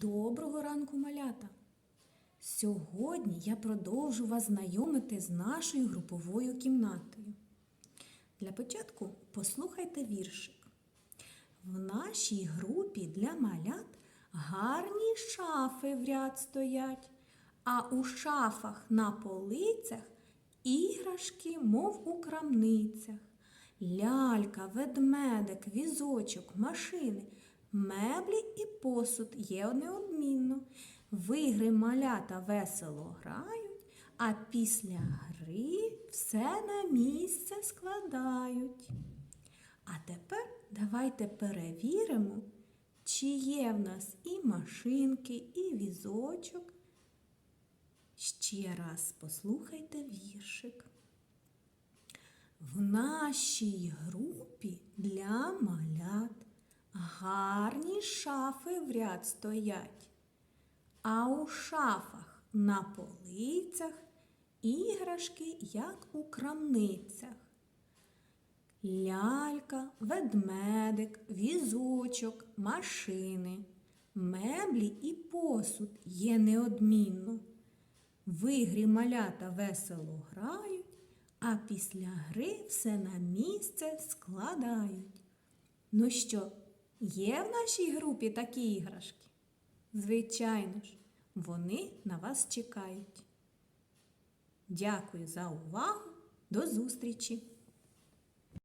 Доброго ранку, малята! Сьогодні я продовжу вас знайомити з нашою груповою кімнатою. Для початку послухайте віршик. В нашій групі для малят гарні шафи в ряд стоять, а у шафах на полицях іграшки, мов у крамницях. Лялька, ведмедик, візочок, машини, меблі і посуд є неодмінно. В ігри малята весело грають, а після гри все на місце складають. А тепер давайте перевіримо, чи є в нас і машинки, і візочок. Ще раз послухайте віршик. В нашій групі для малят гарні шафи в ряд стоять, а у шафах на полицях іграшки, як у крамницях. Лялька, ведмедик, візочок, машини, меблі і посуд є неодмінно. В ігрі малята весело грають, а після гри все на місце складають. Ну що, є в нашій групі такі іграшки? Звичайно ж, вони на вас чекають. Дякую за увагу. До зустрічі!